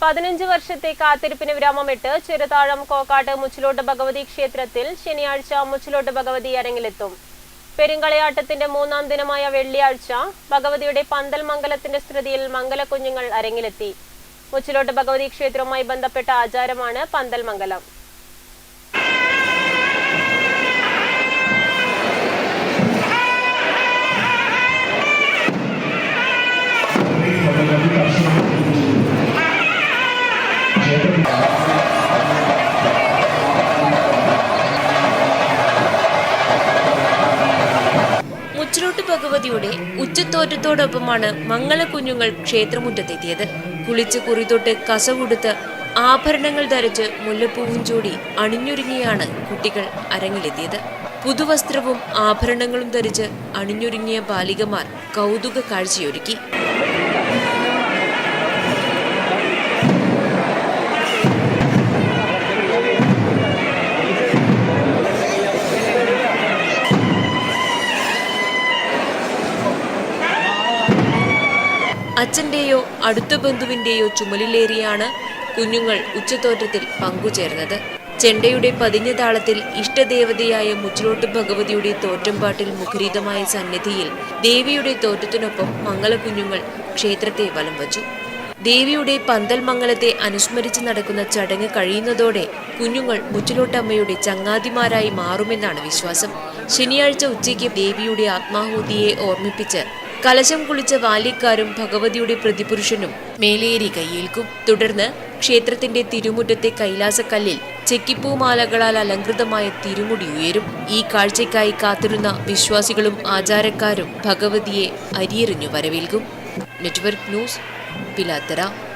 പതിനഞ്ച് വർഷത്തെ കാത്തിരിപ്പിന് വിരാമമിട്ട് ചെറുതാഴം കോക്കാട്ട് മുച്ചിലോട്ട് ഭഗവതി ക്ഷേത്രത്തിൽ ശനിയാഴ്ച മുച്ചിലോട്ട് ഭഗവതി അരങ്ങിലെത്തും. പെരുങ്കളയാട്ടത്തിന്റെ മൂന്നാം ദിനമായ വെള്ളിയാഴ്ച ഭഗവതിയുടെ പന്തൽ മംഗലത്തിന്റെ സ്മൃതിയിൽ മംഗലക്കുഞ്ഞുങ്ങൾ അരങ്ങിലെത്തി. മുച്ചിലോട്ട് ഭഗവതി ക്ഷേത്രവുമായി ബന്ധപ്പെട്ട ആചാരമാണ് പന്തൽ മംഗലം. ഭഗവതിയുടെ ഉച്ചത്തോറ്റത്തോടൊപ്പമാണ് മംഗളക്കുഞ്ഞുങ്ങൾ ക്ഷേത്രമുറ്റത്തെത്തിയത്. കുളിച്ച് കുറിതൊട്ട് കസവുടുത്ത് ആഭരണങ്ങൾ ധരിച്ച് മുല്ലപ്പൂവും ചൂടി അണിഞ്ഞൊരുങ്ങിയാണ് കുട്ടികൾ അരങ്ങിലെത്തിയത്. പുതുവസ്ത്രവും ആഭരണങ്ങളും ധരിച്ച് അണിഞ്ഞൊരുങ്ങിയ ബാലികമാർ കൗതുക കാഴ്ചയൊരുക്കി. അച്ഛന്റെയോ അടുത്ത ബന്ധുവിന്റെയോ ചുമലിലേറിയാണ് കുഞ്ഞുങ്ങൾ ഉച്ചതോറ്റത്തിൽ പങ്കുചേർന്നത്. ചെണ്ടയുടെ പതിഞ്ഞ താളത്തിൽ ഇഷ്ടദേവതയായ മുച്ചിലോട്ട് ഭഗവതിയുടെ തോറ്റമ്പാട്ടിൽ മുഖരിതമായ സന്നിധിയിൽ ദേവിയുടെ തോറ്റത്തിനൊപ്പം മംഗളകുഞ്ഞുങ്ങൾ ക്ഷേത്രത്തെ വലം വച്ചു. ദേവിയുടെ പന്തൽ മംഗലത്തെ അനുസ്മരിച്ച് നടക്കുന്ന ചടങ്ങ് കഴിയുന്നതോടെ കുഞ്ഞുങ്ങൾ മുച്ചിലോട്ടമ്മയുടെ ചങ്ങാതിമാരായി മാറുമെന്നാണ് വിശ്വാസം. ശനിയാഴ്ച ഉച്ചയ്ക്ക് ദേവിയുടെ ആത്മാഹൂതിയെ ഓർമ്മിപ്പിച്ച് കലശം കുളിച്ച ബാല്യക്കാരും ഭഗവതിയുടെ പ്രതിപുരുഷനും മേലേരി കൈയേൽക്കും തുടർന്ന് ക്ഷേത്രത്തിന്റെ തിരുമുറ്റത്തെ കൈലാസക്കല്ലിൽ ചെക്കിപ്പൂമാലകളാൽ അലങ്കൃതമായ തിരുമുടി ഉയരും. ഈ കാഴ്ചയ്ക്കായി കാത്തിരുന്ന വിശ്വാസികളും ആചാരക്കാരും ഭഗവതിയെ അരിയെറിഞ്ഞു വരവേൽക്കും. Network news Pilathara.